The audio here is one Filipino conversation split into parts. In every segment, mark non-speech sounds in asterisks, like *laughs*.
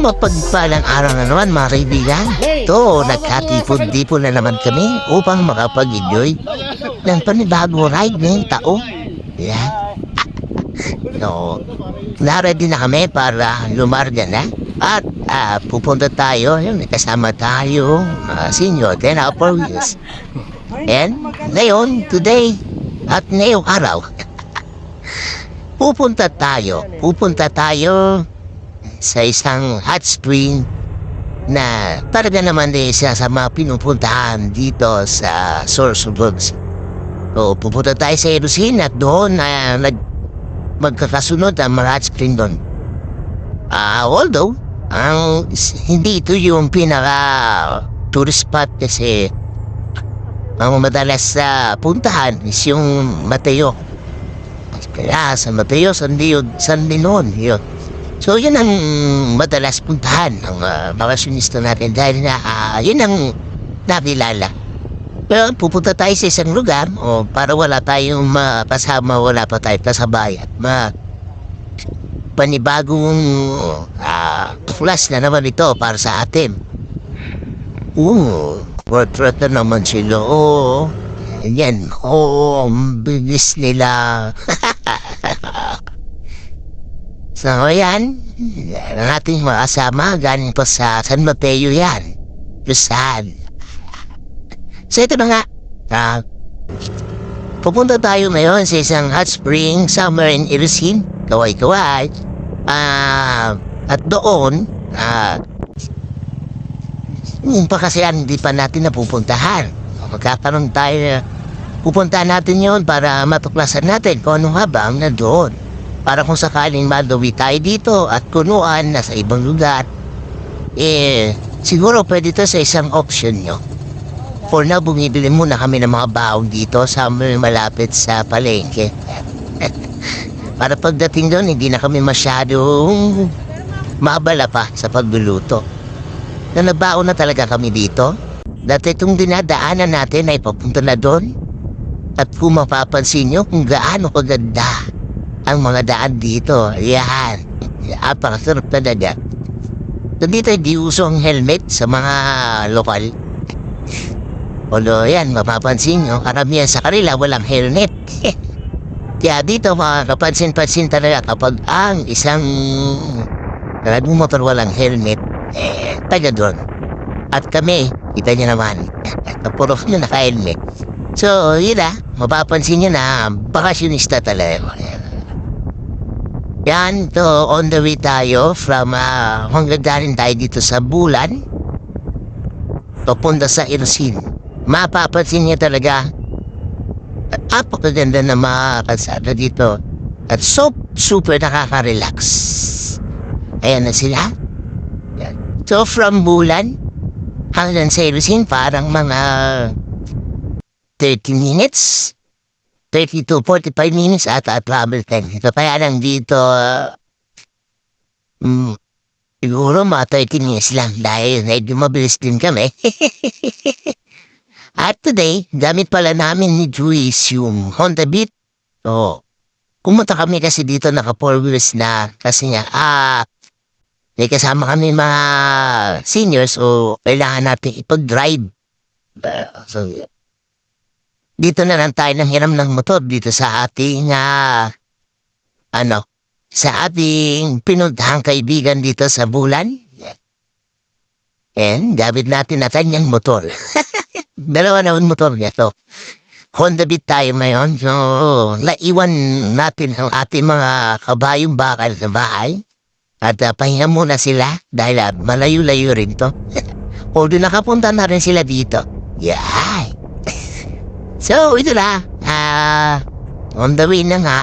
Isang mapagpalang araw na naman mga kaibigan. Ito, nagkatipon-tipon na naman kami upang makapag-enjoy ng panibago ride ngayong taon. Yan. No, *laughs* na-ready na kami para lumarga na. At ah, pupunta tayo, yun, kasama tayo, uh, senior, then upper wheels. And ngayon, today, at ngayong araw, *laughs* pupunta tayo, pupunta tayo sa isang hot spring na talaga naman din isa sa mga pinupuntahan dito sa Source of Goods. So, pupunta tayo sa Erosin at doon na nag magkakasunod ang mga hot spring doon. Ah, although, ang hindi ito yung pinaka tourist spot kasi ang madalas sa puntahan is yung Mateo. Kaya sa Mateo, San Leon, San Leon, yun. So yun ang madalas puntahan ng uh, mga sinista natin dahil na ah, yun ang nakilala. Pero pupunta tayo sa isang lugar o para wala tayong mapasama, wala pa tayo kasabayan. Ma panibagong ah, plus na naman ito para sa atin. Oo, portrait na naman sila. Oo, yan. Oo, ang bilis nila. *laughs* So, yan. Ang ating mga kasama, galing po sa San Mateo yan. Luzon. So, ito na nga. Ah, pupunta tayo ngayon sa isang hot spring somewhere in Irusin. Kaway-kaway. Ah, at doon, ah, yung pa kasi hindi pa natin napupuntahan. Magkakaroon tayo na pupuntahan natin yon para matuklasan natin kung ano nga ba ang na doon para kung sakaling madawi tayo dito at kunuan na sa ibang lugar, eh, siguro pwede to sa isang option nyo. For now, bumibili muna kami ng mga baon dito sa malapit sa palengke. *laughs* para pagdating doon, hindi na kami masyadong maabala pa sa pagluluto. Na nabaon na talaga kami dito. Dati itong dinadaanan natin ay papunta na doon. At kung mapapansin nyo kung gaano kaganda ang mga daan dito. Yan. Apakasarap talaga. So dito hindi uso ang helmet sa mga lokal. Although yan, mapapansin nyo, karamihan sa kanila walang helmet. *laughs* Kaya dito makakapansin-pansin talaga kapag ang isang nagmumotor walang helmet, eh, taga doon. At kami, kita niyo naman, *laughs* puro nyo naka-helmet. So, yun na, mapapansin nyo na bakasyonista talaga. Yan, to on the way tayo from uh, hanggang galing tayo dito sa Bulan. Papunta sa Irosin. Mapapansin niya talaga apakaganda na mga kalsada dito. At so, super nakaka-relax. Ayan na sila. Yan. So from Bulan hanggang sa Irosin parang mga 30 minutes. 30 to 45 minutes at at travel time. Ito kaya lang dito, uh, mm, siguro mga 30 minutes lang dahil medyo mabilis din kami. *laughs* at today, gamit pala namin ni Juice yung Honda Beat. So, pumunta kami kasi dito naka 4 wheels na kasi nga, ah, may kasama kami mga seniors so kailangan natin ipag-drive. Uh, so, dito na lang tayo nang hiram ng motor dito sa ating ah, ano sa ating pinuntahang kaibigan dito sa Bulan. And gamit natin na kanyang motor. *laughs* Dalawa naman motor niya to. Honda Beat tayo ngayon. So, naiwan natin ang ating mga kabayong bakal sa bahay. At uh, pahinga muna sila dahil uh, malayo-layo rin to. *laughs* Although nakapunta na rin sila dito. Yeah. So, ito na. Ah, on the way na nga.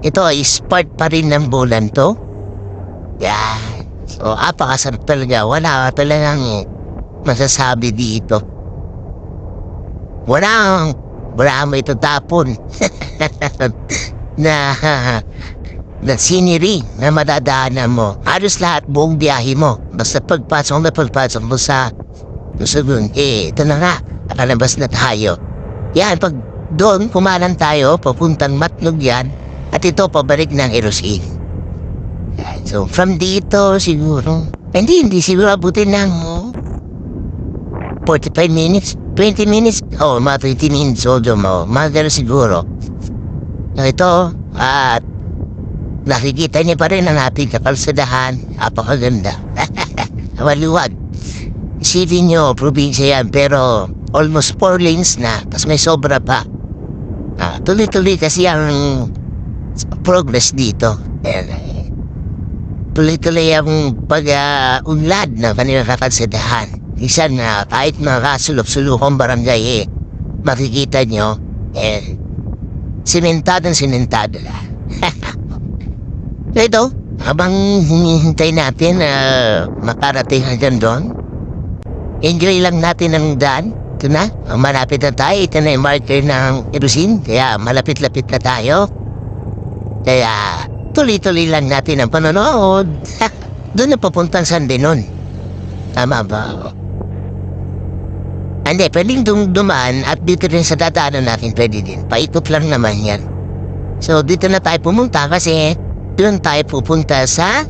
Ito is part pa rin ng bulan to. Yan. So, apakasarap talaga. Wala ka talagang masasabi dito. Wala wala mo itatapon *laughs* na na scenery na madadaanan mo. Halos lahat buong biyahe mo. Basta pagpasok na pagpasok mo sa Susun, eh, ito na nga. Nakalabas na tayo. Yan, pag doon, kumanan tayo, papuntang Matlog yan, at ito pabalik ng Erosin. So, from dito, siguro, hindi, hindi siguro abutin ng oh, 45 minutes, 20 minutes, oh, mga 20 minutes, although mo, mga siguro. So, ito, at nakikita niyo pa rin ang ating kapalsadahan, apakaganda. *laughs* Maluwag. Isipin niyo, probinsya yan, pero almost 4 lanes na, tapos may sobra pa. Ah, tuloy-tuloy kasi ang progress dito. Eh. Tuloy-tuloy ang pag-unlad ng kanilang kakalsadahan. Isa na kahit mga kasulok-sulukong barangay eh, makikita nyo, eh, simentadong simentado na. *laughs* Ito, habang hinihintay natin na makarating hanggang doon, enjoy lang natin ang daan. Ito na, malapit na tayo. Ito na yung marker ng Erusin. Kaya malapit-lapit na tayo. Kaya tuloy-tuloy lang natin ang panonood. *laughs* Doon na papuntang San Benon. Tama ba? Hindi, pwedeng dum dumaan at dito rin sa dadaanan natin pwede din. Paikot lang naman yan. So dito na tayo pumunta kasi doon tayo pupunta sa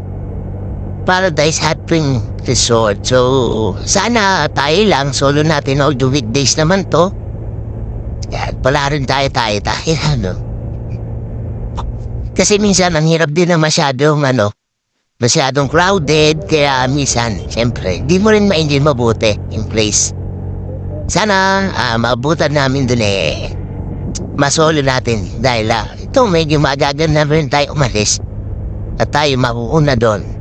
Paradise Hot Spring Resort. So sana tayo lang, solo natin all the weekdays naman to. Yan, pala rin tayo tayo tayo *laughs* ano. Kasi minsan ang hirap din na masyadong ano, masyadong crowded kaya minsan, siyempre, di mo rin ma-enjoy mabuti in place. Sana ah, maabutan namin dun eh. Masolo natin dahil ah, ito medyo magagan na rin tayo umalis at tayo mauuna doon.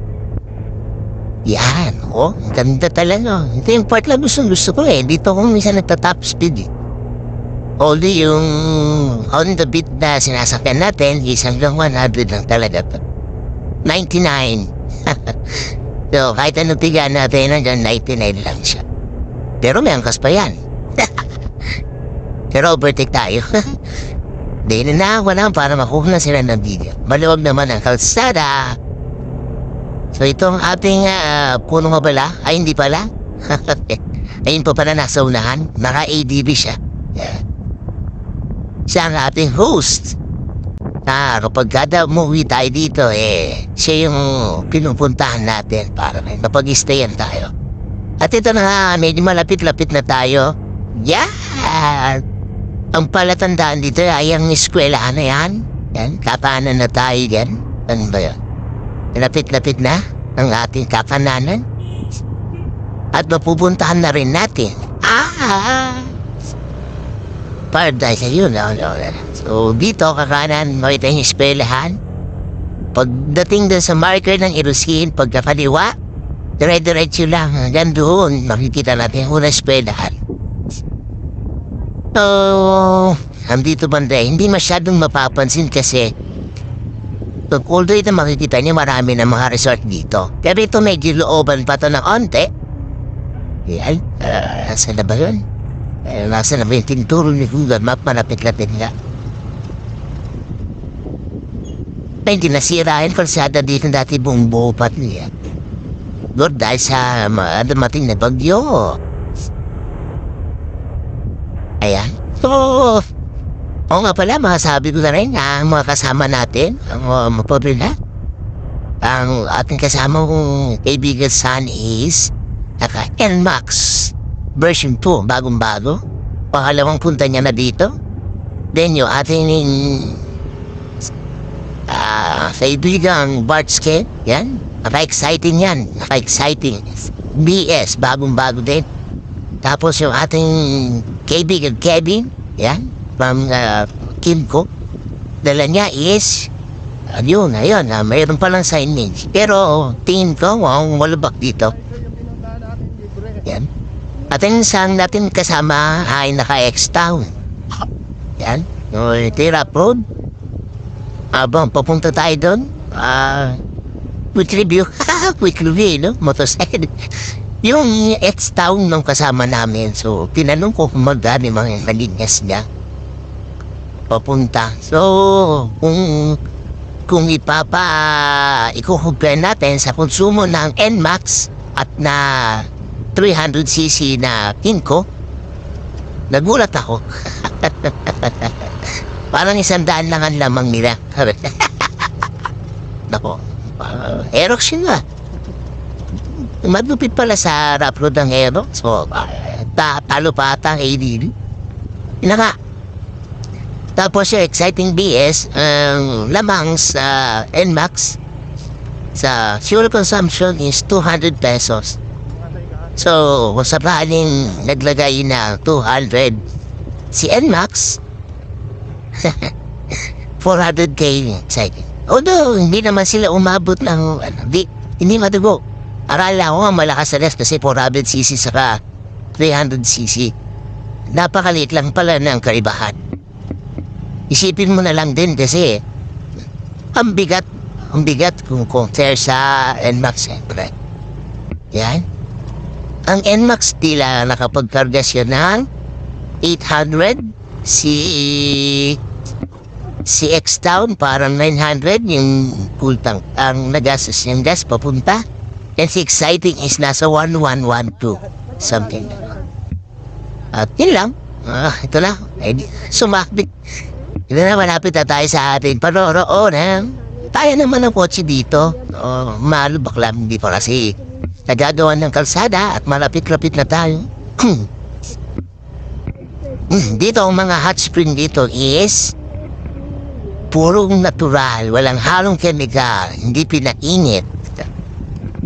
Yan, oh, ganda talaga. Ito yung part lang gusto gusto ko eh. Dito ako minsan nagta-top speed eh. Although yung on the beat na sinasakyan natin is hanggang 100 lang talaga to. 99. *laughs* so kahit anong tigaan natin hanggang 99 lang siya. Pero may angkas pa yan. *laughs* Pero overtake tayo. *laughs* Di na na para makuha na sila ng video. Maluwag naman ang kalsada. So itong ating uh, puno nga pala, ay hindi pala. *laughs* Ayun po pala nasa unahan, naka-ADB siya. Yeah. Siya ang ating host. Na kapag kada umuwi tayo dito, eh, siya yung pinupuntahan natin para may mapag-stayan tayo. At ito na nga, medyo malapit-lapit na tayo. Yeah! Ang palatandaan dito ay ang eskwelahan na yan. Yan, kapanan na tayo yan. Ano ba yan? Lapit-lapit na ang ating kapananan. At mapupuntahan na rin natin. Ah! Paradise ayun. No, no, no. So, dito, kakanan, makita yung eskwelahan. Pagdating doon sa marker ng Irusin, pagkakaliwa, dire-diretso lang hanggang doon, makikita natin yung unang eskwelahan. So, andito banda, hindi masyadong mapapansin kasi although ito makikita niyo marami ng mga resort dito. Pero ito medyo looban pa to ng onte. Yan. Uh, nasa na ba yun? Eh, nasa na ba yung tinturo ni Google Map? Malapit-lapit nga. Na hindi nasira yung kalsada dito dati buong buo pa niya. Lord, dahil sa uh, dumating na bagyo. Ayan. So, Oo nga pala, masasabi ko na rin ang mga kasama natin, ang uh, mapabila. Ang ating kasama kong kaibigan son is naka NMAX version 2, bagong-bago. Pangalawang punta niya na dito. Then yung ating uh, kaibigang Bartske, yan. Naka-exciting yan, naka-exciting. BS, bagong-bago din. Tapos yung ating kaibigan Kevin, yan from uh, Kimco. Dala niya is, ayun, ayun, uh, mayroon palang signage. Pero tingin ko, wow, malubak dito. Yan. At isang natin kasama ay naka-X-Town. Yan. Yung Tirap Road. Abang, papunta tayo doon. Ah, quick review. quick review, no? Motorcycle. yung X-Town nung kasama namin. So, tinanong ko kung yung mga nalinyas niya papunta. So, kung kung ipapa ikukumpare natin sa konsumo ng NMAX at na 300cc na Kinko, nagulat ako. *laughs* Parang isang daan lang ang lamang nila. *laughs* Nako, Uh, Aerox yun nga. Madupit pala sa rough road ng Aerox. So, uh, ta talo pa ata ang ADD. Yun na nga. Tapos yung exciting BS, ang lamang sa NMAX sa fuel consumption is 200 pesos. So, kung sakaling naglagay na 200 si NMAX, 400k *laughs* exciting. Although, hindi naman sila umabot ng, ano, di, hindi madugo. Arala ko nga malakas sa rest kasi 400cc saka 300cc. Napakaliit lang pala ng kaibahan. Isipin mo na lang din kasi ang bigat, ang bigat kung compare sa NMAX siyempre. Yan. Ang NMAX tila nakapagkarga siya ng 800 si si X-Town parang 900 yung full tank ang nagastos yung gas papunta. And si exciting is nasa 1112 something. At yun lang. Ah, ito lang eh, ito na malapit na tayo sa ating paroroonan tayo naman ang kotse dito oh, malo bakla hindi pa kasi nagagawa ng kalsada at malapit-lapit na tayo *clears throat* Hmm, dito ang mga hot spring dito is purong natural, walang halong chemical, hindi pinainit.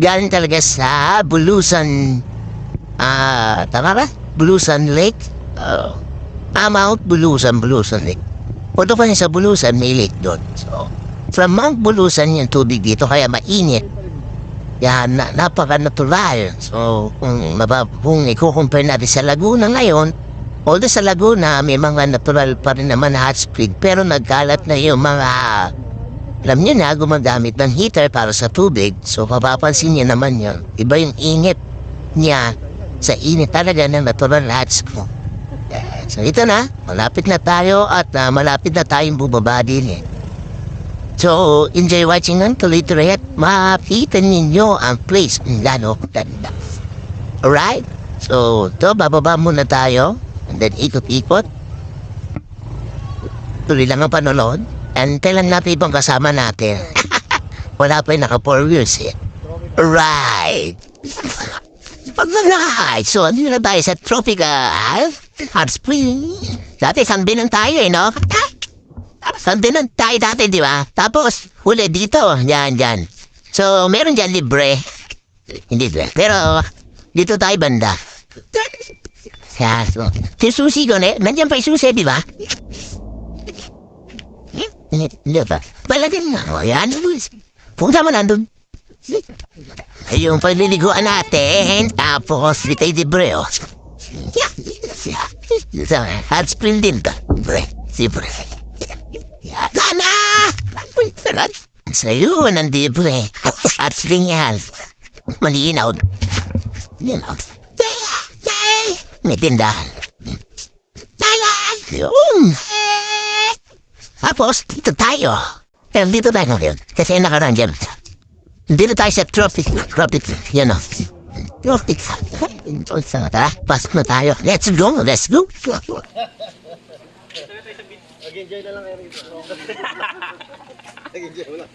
Galing talaga sa Bulusan, ah, tama ba? Bulusan Lake? Uh, ah, Mount Bulusan, Bulusan Lake. Punto pa sa Bulusan, may lake doon. So, from Mount Bulusan yung tubig dito, kaya mainit. Yan, na, napaka-natural. So, kung, kung i-compare natin sa Laguna ngayon, although sa Laguna may mga natural pa rin naman na hot spring, pero nagkalat na yung mga, alam niyo na, gumagamit ng heater para sa tubig. So, mapapansin niyo naman yun. Iba yung init niya sa init talaga ng natural na hot spring. So, ito na. Malapit na tayo at ah, malapit na tayong bubaba din eh. So, enjoy watching ng tuloy-tuloy at makita ninyo ang place ng lalo ganda. Alright? So, to bababa muna tayo. And then, ikot-ikot. Tuloy lang ang panonood. And kailan natin ibang kasama natin. *laughs* Wala pa yung naka 4 wheels eh. Right. *laughs* Alright. So, ano na tayo sa Tropical Hot Spring? Dati, sanbinan tayo eh, no? Sanbinan tayo dati, di ba? Tapos, huli dito. Yan, yan. So, meron dyan libre. Hindi libre. Pero, dito tayo banda. Kaya, so, si Susi ko na, nandiyan pa yung Susi, di ba? Hindi, hindi ba? Palagin nga. O, yan. Punta mo nandun. Yung pagliliguan natin, tapos di tayo libre, oh. So, hot spring din to. Libre. Libre. Gana! Sa'yo, nandibre. Hot spring yan. Malinaw. Malinaw. May tindahan. Tayan! Yun! Tapos, dito tayo. Pero dito tayo ngayon. Kasi nakaraan dyan. Dito tayo sa tropic. Tropic. Yan o. Tropic. Tara, pasok na tayo. Let's go. Let's go. So dito may tindahan. Bilang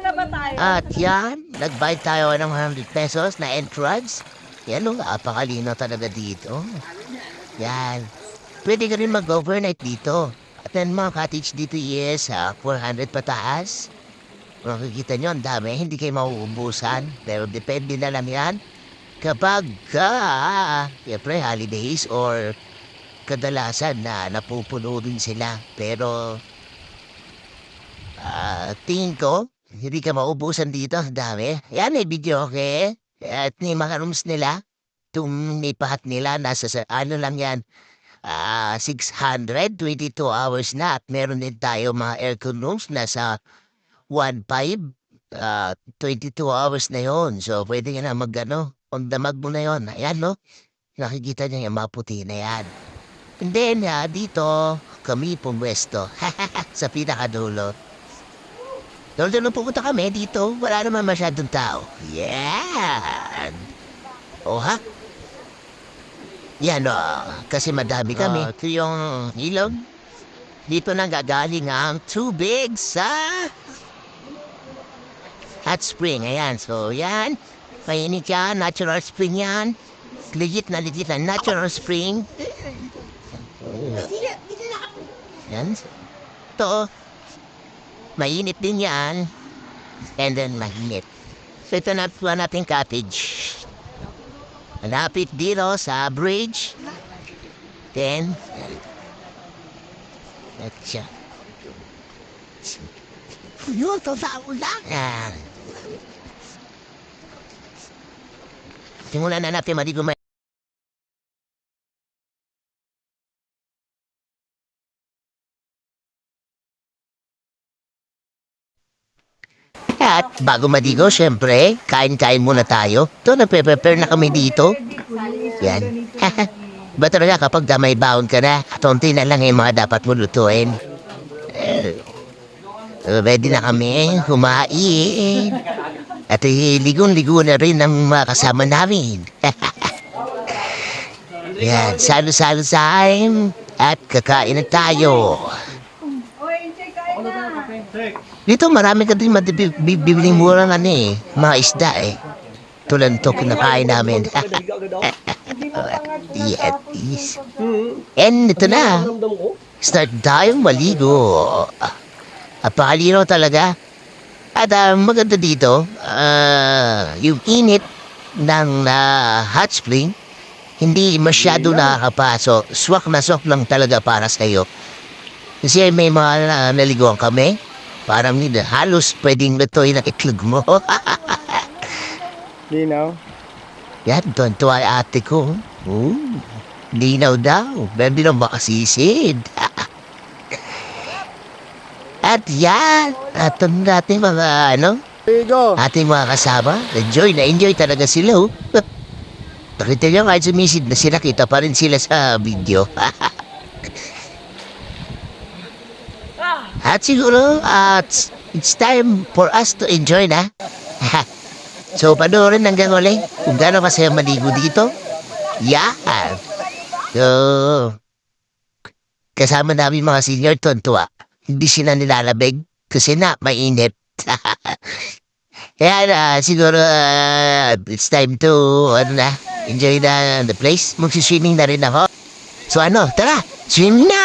na ba tayo? At yan, nagbayad tayo ng 100 pesos na entrance. Yan o, apakalino talaga dito. Yan. Pwede ka rin mag-overnight dito. At then mga cottage dito is ah, 400 pataas. Makikita nyo, ang dami. Hindi kayo mauubusan. Pero depende na lang yan. Kapag ka, siyempre, holidays or kadalasan na napupuno rin sila. Pero, ah, tingin ko, hindi ka maubusan dito. Ang dami. Yan, may video, okay? At may mga rooms nila. Itong nipahat nila, nasa, sa, ano lang yan, ah 600, 22 hours na. At meron din tayo mga aircon rooms, nasa 1.5, ah 22 hours na yon So, pwede ka na mag, ano, on the mag mo na yon Ayan, no? Nakikita niya yung mga puti na yan. And then, ah, dito, kami pumwesto. *laughs* sa pinakadulo. Doon doon pupunta kami dito. Wala naman masyadong tao. Yan. O ha? Yan o. Kasi madami kami. ito yung ilog. Dito nang gagaling ang tubig sa hot spring. Ayan. So, yan. Mainit yan. Natural spring yan. Legit na legit na natural spring. Yan. Ito. Mainit din yan. And then mainit. So ito na po natin cottage. Malapit dito sa bridge. Then, at siya. Yun, to sa ulang. Yan. Simulan na natin maligo At bago maligo, syempre, kain-kain muna tayo. Ito, nagpe-prepare na kami dito. Yan. *laughs* ba talaga kapag damay baon ka na, tonti na lang yung mga dapat mo lutuin. Eh, ready na kami, kumain. At eh, ligon-ligo na rin ang mga kasama namin. *laughs* Yan, salo-salo time. At kakain na tayo. Dito marami ka din mabibiling mura na eh. Mga isda eh. Tulad to kinakain namin. Yes, *laughs* yes. And ito na. Start tayong maligo. Apalino talaga. At ah, maganda dito, ah, yung init ng ah, hot spring, hindi masyado nakakapaso. Swak na swak lang talaga para sa iyo. Kasi may mga uh, naliguan kami. Parang hindi halos pwedeng lutuin ang itlog mo. *laughs* Linaw. Yan, tuwan-tuwa yung ate ko. Ooh, linaw daw. Meron din ang makasisid. *laughs* At yan, atong natin mga ano, Ligo. ating mga kasama. Enjoy na enjoy talaga sila. Oh. *laughs* Nakita niyo kahit sumisid na sila, kita pa rin sila sa video. At siguro, at it's time for us to enjoy na. *laughs* so, panoorin hanggang uli kung gaano masaya maligo dito. Yan. So, kasama namin mga senior tontua. Hindi sila nilalabig kasi na mainit. *laughs* Kaya na, siguro, uh, it's time to, ano na, enjoy na the place. Magsiswimming na rin ako. So ano, tara, swim na!